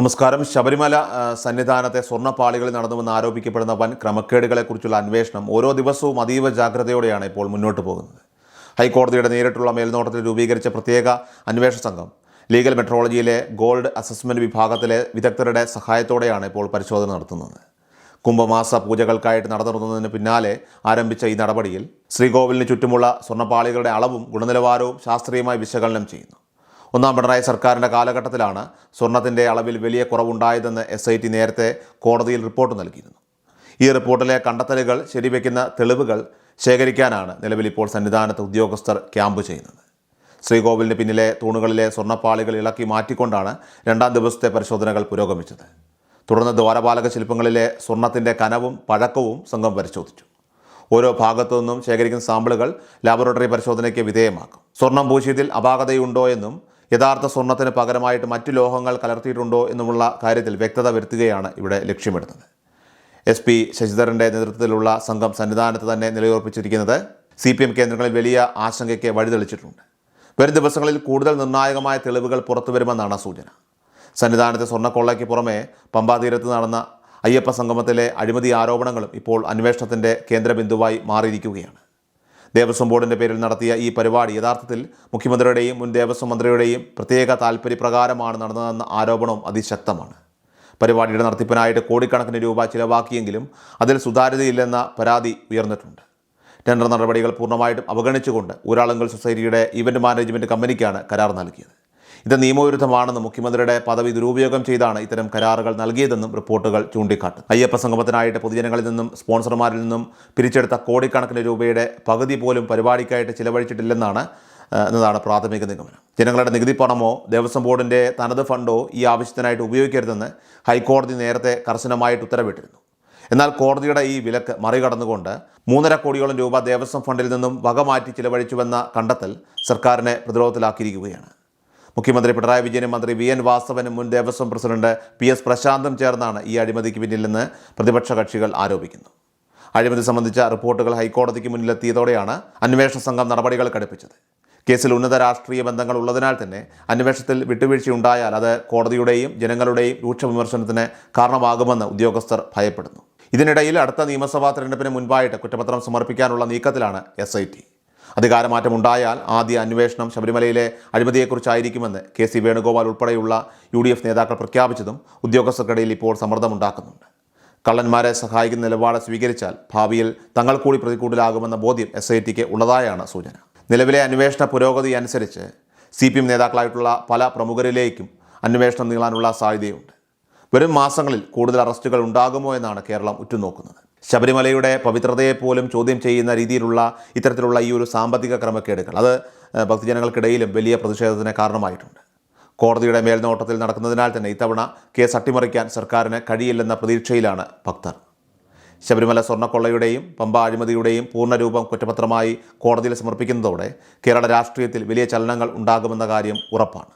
നമസ്കാരം. ശബരിമല സന്നിധാനത്തെ സ്വർണപ്പാളികളിൽ നടന്നുവെന്ന് ആരോപിക്കപ്പെടുന്ന വൻ ക്രമക്കേടുകളെക്കുറിച്ചുള്ള അന്വേഷണം ഓരോ ദിവസവും അതീവ ജാഗ്രതയോടെയാണ് ഇപ്പോൾ മുന്നോട്ട് പോകുന്നത്. ഹൈക്കോടതിയുടെ നേരിട്ടുള്ള മേൽനോട്ടത്തിൽ രൂപീകരിച്ച പ്രത്യേക അന്വേഷണ സംഘം ലീഗൽ മെട്രോളജിയിലെ ഗോൾഡ് അസസ്മെന്റ് വിഭാഗത്തിലെ വിദഗ്ധരുടെ സഹായത്തോടെയാണ് ഇപ്പോൾ പരിശോധന നടത്തുന്നത്. കുംഭമാസ പൂജകൾക്കായിട്ട് നടന്നിരുന്നതിന് പിന്നാലെ ആരംഭിച്ച ഈ നടപടിയിൽ ശ്രീകോവിലിന് ചുറ്റുമുള്ള സ്വർണപ്പാളികളുടെ അളവും ഗുണനിലവാരവും ശാസ്ത്രീയമായി വിശകലനം ചെയ്യുന്നു. ഒന്നാം പിണറായി സർക്കാരിന്റെ കാലഘട്ടത്തിലാണ് സ്വർണത്തിന്റെ അളവിൽ വലിയ കുറവുണ്ടായതെന്ന് എസ് ഐ ടി നേരത്തെ കോടതിയിൽ റിപ്പോർട്ട് നൽകിയിരുന്നു. ഈ റിപ്പോർട്ടിലെ കണ്ടെത്തലുകൾ ശരിവെക്കുന്ന തെളിവുകൾ ശേഖരിക്കാനാണ് നിലവിൽ ഇപ്പോൾ സന്നിധാനത്ത് ഉദ്യോഗസ്ഥർ ക്യാമ്പ് ചെയ്യുന്നത്. ശ്രീകോവിലിന് പിന്നിലെ തൂണുകളിലെ സ്വർണപ്പാളികൾ ഇളക്കി മാറ്റിക്കൊണ്ടാണ് രണ്ടാം ദിവസത്തെ പരിശോധനകൾ പുരോഗമിച്ചത്. തുടർന്ന് ദ്വാരപാലക ശില്പങ്ങളിലെ സ്വർണത്തിന്റെ കനവും പഴക്കവും സംഘം പരിശോധിച്ചു. ഓരോ ഭാഗത്തു നിന്നും ശേഖരിക്കുന്ന സാമ്പിളുകൾ ലാബോറട്ടറി പരിശോധനയ്ക്ക് വിധേയമാക്കും. സ്വർണം പൂശിയതിൽ അപാകതയുണ്ടോ എന്നും യഥാർത്ഥ സ്വർണത്തിന് പകരമായിട്ട് മറ്റു ലോഹങ്ങൾ കലർത്തിയിട്ടുണ്ടോ എന്നുമുള്ള കാര്യത്തിൽ വ്യക്തത വരുത്തുകയാണ് ഇവിടെ ലക്ഷ്യമിടുന്നത്. എസ് പി ശശിധരന്റെ നേതൃത്വത്തിലുള്ള സംഘം സന്നിധാനത്ത് തന്നെ നിലയുറപ്പിച്ചിരിക്കുന്നത് സി പി എം കേന്ദ്രങ്ങളിൽ വലിയ ആശങ്കയ്ക്ക് വഴിതെളിച്ചിട്ടുണ്ട്. വരും ദിവസങ്ങളിൽ കൂടുതൽ നിർണായകമായ തെളിവുകൾ പുറത്തുവരുമെന്നാണ് സൂചന. സന്നിധാനത്തെ സ്വർണക്കൊള്ളയ്ക്ക് പുറമെ പമ്പാതീരത്ത് നടന്ന അയ്യപ്പ സംഗമത്തിലെ അഴിമതി ആരോപണങ്ങളും ഇപ്പോൾ അന്വേഷണത്തിന്റെ കേന്ദ്രബിന്ദുവായി മാറിയിരിക്കുകയാണ്. ദേവസ്വം ബോർഡിന്റെ പേരിൽ നടത്തിയ ഈ പരിപാടി യഥാർത്ഥത്തിൽ മുഖ്യമന്ത്രിയുടെയും മുൻ ദേവസ്വം മന്ത്രിയുടെയും പ്രത്യേക താൽപ്പര്യപ്രകാരമാണ് നടന്നതെന്ന ആരോപണവും അതിശക്തമാണ്. പരിപാടിയുടെ നടത്തിപ്പിനായിട്ട് കോടിക്കണക്കിന് രൂപ ചിലവാക്കിയെങ്കിലും അതിൽ സുതാര്യതയില്ലെന്ന പരാതി ഉയർന്നിട്ടുണ്ട്. ടെൻഡർ നടപടികൾ പൂർണമായിട്ടും അവഗണിച്ചുകൊണ്ട് ഊരാളുങ്കൽ സൊസൈറ്റിയുടെ ഇവന്റ് മാനേജ്മെന്റ് കമ്പനിക്കാണ് കരാർ നൽകിയത്. ഇത് നിയമവിരുദ്ധമാണെന്നും മുഖ്യമന്ത്രിയുടെ പദവി ദുരുപയോഗം ചെയ്താണ് ഇത്തരം കരാറുകൾ നൽകിയതെന്നും റിപ്പോർട്ടുകൾ ചൂണ്ടിക്കാട്ടും അയ്യപ്പ സംഗമത്തിനായിട്ട് പൊതുജനങ്ങളിൽ നിന്നും സ്പോൺസർമാരിൽ നിന്നും പിരിച്ചെടുത്ത കോടിക്കണക്കിന് രൂപയുടെ പകുതി പോലും പരിപാടിക്കായിട്ട് ചിലവഴിച്ചിട്ടില്ലെന്നാണ് എന്നതാണ് പ്രാഥമിക നിഗമനം. ജനങ്ങളുടെ നികുതി പണമോ ദേവസ്വം ബോർഡിന്റെ തനത് ഫണ്ടോ ഈ ആവശ്യത്തിനായിട്ട് ഉപയോഗിക്കരുതെന്ന് ഹൈക്കോടതി നേരത്തെ കർശനമായിട്ട് ഉത്തരവിട്ടിരുന്നു. എന്നാൽ കോടതിയുടെ ഈ വിലക്ക് മറികടന്നുകൊണ്ട് മൂന്നര കോടിയോളം രൂപ ദേവസ്വം ഫണ്ടിൽ നിന്നും വകമാറ്റി ചിലവഴിച്ചുവെന്ന കണ്ടെത്തൽ സർക്കാരിനെ പ്രതിരോധത്തിലാക്കിയിരിക്കുകയാണ്. മുഖ്യമന്ത്രി പിണറായി വിജയനും മന്ത്രി വി എൻ വാസവനും മുൻ ദേവസ്വം പ്രസിഡന്റ് പി എസ് പ്രശാന്തും ചേർന്നാണ് ഈ അഴിമതിക്ക് പിന്നിലെന്ന് പ്രതിപക്ഷ കക്ഷികൾ ആരോപിക്കുന്നു. അഴിമതി സംബന്ധിച്ച റിപ്പോർട്ടുകൾ ഹൈക്കോടതിക്ക് മുന്നിലെത്തിയതോടെയാണ് അന്വേഷണ സംഘം നടപടികൾ കടുപ്പിച്ചത്. കേസിൽ ഉന്നത രാഷ്ട്രീയ ബന്ധങ്ങൾ ഉള്ളതിനാൽ തന്നെ അന്വേഷണത്തിൽ വിട്ടുവീഴ്ചയുണ്ടായാൽ അത് കോടതിയുടെയും ജനങ്ങളുടെയും രൂക്ഷ വിമർശനത്തിന് കാരണമാകുമെന്ന് ഉദ്യോഗസ്ഥർ ഭയപ്പെടുന്നു. ഇതിനിടയിൽ അടുത്ത നിയമസഭാ തെരഞ്ഞെടുപ്പിന് മുൻപായിട്ട് കുറ്റപത്രം സമർപ്പിക്കാനുള്ള നീക്കത്തിലാണ് എസ് അധികാരമാറ്റം ഉണ്ടായാൽ ആദ്യ അന്വേഷണം ശബരിമലയിലെ അഴിമതിയെക്കുറിച്ചായിരിക്കുമെന്ന് കെ സി വേണുഗോപാൽ ഉൾപ്പെടെയുള്ള യു ഡി എഫ് നേതാക്കൾ പ്രഖ്യാപിച്ചതും ഉദ്യോഗസ്ഥർക്കിടയിൽ ഇപ്പോൾ സമ്മർദ്ദമുണ്ടാക്കുന്നുണ്ട്. കള്ളന്മാരെ സഹായിക്കുന്ന നിലപാട് സ്വീകരിച്ചാൽ ഭാവിയിൽ തങ്ങൾ കൂടി പ്രതികൂട്ടിലാകുമെന്ന ബോധ്യം എസ് ഐ ടിക്ക് ഉള്ളതായാണ് സൂചന. നിലവിലെ അന്വേഷണ പുരോഗതി അനുസരിച്ച് സി പി എം നേതാക്കളായിട്ടുള്ള പല പ്രമുഖരിലേക്കും അന്വേഷണം നീളാനുള്ള സാധ്യതയുണ്ട്. വരും മാസങ്ങളിൽ കൂടുതൽ അറസ്റ്റുകൾ ഉണ്ടാകുമോ എന്നാണ് കേരളം ഉറ്റുനോക്കുന്നത്. ശബരിമലയുടെ പവിത്രതയെ പോലും ചോദ്യം ചെയ്യുന്ന രീതിയിലുള്ള ഇത്തരത്തിലുള്ള ഈ ഒരു സാമ്പത്തിക ക്രമക്കേടുകൾ. അത് ഭക്തജനങ്ങൾക്കിടയിലും വലിയ പ്രതിഷേധത്തിന് കാരണമായിട്ടുണ്ട്. കോടതിയുടെ മേൽനോട്ടത്തിൽ നടക്കുന്നതിനാൽ തന്നെ ഇത്തവണ കേസ് അട്ടിമറിക്കാൻ സർക്കാരിന് കഴിയില്ലെന്ന പ്രതീക്ഷയിലാണ് ഭക്തർ. ശബരിമല സ്വർണക്കൊള്ളയുടെയും പമ്പ അഴിമതിയുടെയും പൂർണരൂപം കുറ്റപത്രമായി കോടതിയിൽ സമർപ്പിക്കുന്നതോടെ കേരള രാഷ്ട്രീയത്തിൽ വലിയ ചലനങ്ങൾ ഉണ്ടാകുമെന്ന കാര്യം ഉറപ്പാണ്.